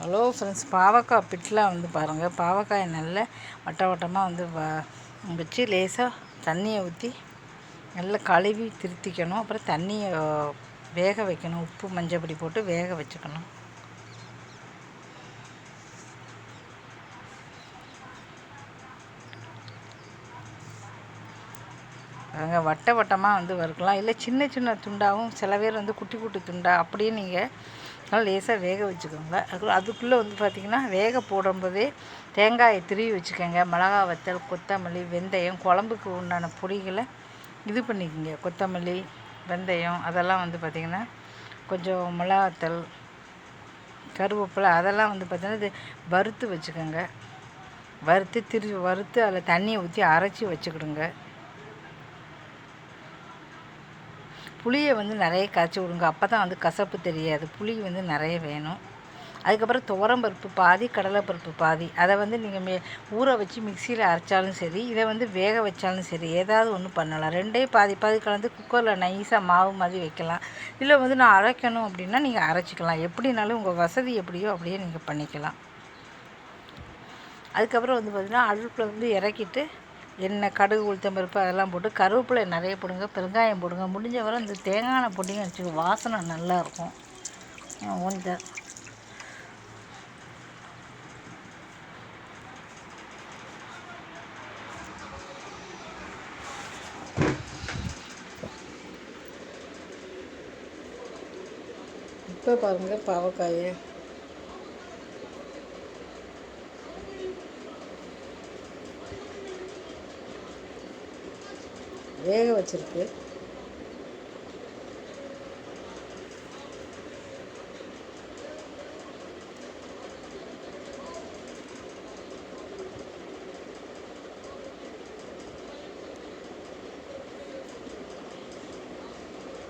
Hello friends பாவக்காய் பிட்டில் வந்து பாருங்கள் பாவக்காயை நல்ல வட்ட வட்டமாக வந்து வச்சு லேசாக தண்ணியை ஊற்றி நல்லா கழுவி திருத்திக்கணும். அப்புறம் தண்ணியை வேக வைக்கணும். உப்பு மஞ்சள் பொடி போட்டு வேக வச்சுக்கணும். அங்கே வட்ட வட்டமாக வந்து வறுக்கலாம். இல்லை சின்ன சின்ன துண்டாகவும் சில பேர் வந்து குட்டி குட்டி துண்டா அப்படியே நீங்கள் நல்லா லேசாக வேக வச்சுக்கோங்க. அது அதுக்குள்ளே வந்து பார்த்திங்கன்னா வேக போடும்போதே தேங்காயை திருவி வச்சுக்கோங்க. மிளகா வத்தல் கொத்தமல்லி வெந்தயம் குழம்புக்கு உண்டான பொடிகளை இது பண்ணிக்கோங்க. கொத்தமல்லி வெந்தயம் அதெல்லாம் வந்து பார்த்திங்கன்னா கொஞ்சம் மிளகாத்தல் கருவேப்பிலை அதெல்லாம் வந்து பார்த்திங்கன்னா இது வறுத்து வச்சுக்கோங்க. வறுத்து திரு வறுத்து அதில் தண்ணியை ஊற்றி அரைச்சி வச்சுக்கிடுங்க. புளியை வந்து நிறைய காய்ச்சி விடுங்க. அப்போ தான் வந்து கசப்பு தெரியாது. புளி வந்து நிறைய வேணும். அதுக்கப்புறம் துவரம்பருப்பு பாதி கடலைப்பருப்பு பாதி. அதை வந்து நீங்கள் மே ஊற வச்சு மிக்சியில் அரைச்சாலும் சரி இதை வந்து வேக வச்சாலும் சரி ஏதாவது ஒன்று பண்ணலாம். ரெண்டே பாதி பாதி கலந்து குக்கரில் நைஸாக மாவு மாதிரி வைக்கலாம். இல்லை வந்து நான் அரைக்கணும் அப்படின்னா நீங்கள் அரைச்சிக்கலாம். எப்படினாலும் உங்கள் வசதி எப்படியோ அப்படியே நீங்கள் பண்ணிக்கலாம். அதுக்கப்புறம் வந்து பார்த்திங்கன்னா அடுப்பில் வந்து இறக்கிட்டு எண்ணெய் கடுகு உளுத்தம் பருப்பு அதெல்லாம் போட்டு கருவேப்பிலை நிறைய போடுங்க பெருங்காயம் போடுங்க. முடிஞ்ச வரை இந்த தேங்காய் பொட்டிங்க போட்டிங்க வச்சுக்கோ வாசனை நல்லாயிருக்கும் கொஞ்சம் இப்போ பாருங்கள் பாவக்காயை. வேக வச்சுருக்கு.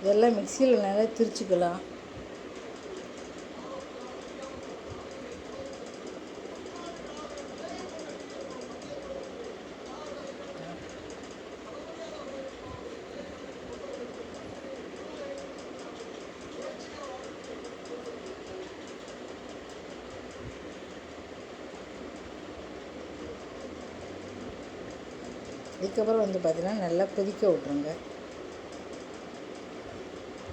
இதெல்லாம் மிக்சியில் நல்லா திரிச்சுக்கலாம். அதுக்கப்புறம் வந்து பார்த்திங்கன்னா நல்லா கொதிக்க விட்ருங்க.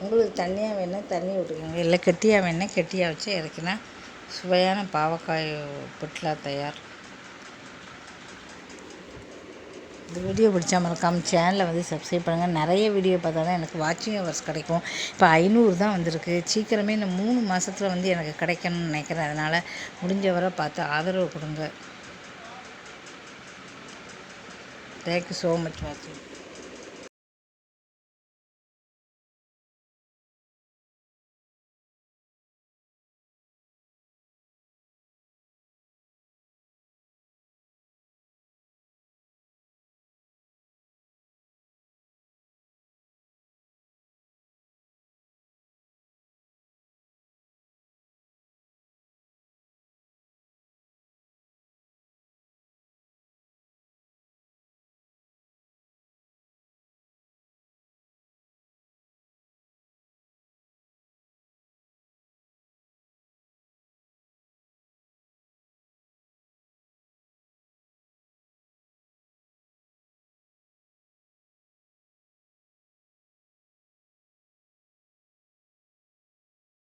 உங்களுக்கு தண்ணியாக வேணால் தண்ணி விட்டுக்கோங்க. இல்லை கெட்டியாக வேணால் கெட்டியாக வச்சு இறக்கினா சுவையான பாவக்காய் புட்லா தயார். இந்த வீடியோ பிடிச்சா மறக்காமல் சேனலை வந்து சப்ஸ்கிரைப் பண்ணுங்கள் நிறைய வீடியோ பார்த்தா தான் எனக்கு வாட்சிங் ஹவர்ஸ் கிடைக்கும். இப்போ ஐநூறு தான் வந்திருக்கு. சீக்கிரமே இந்த மூணு மாதத்தில் வந்து எனக்கு கிடைக்கணும்னு நினைக்கிறேன். அதனால் முடிஞ்ச வரை பார்த்து ஆதரவு கொடுங்க. Thank you so much,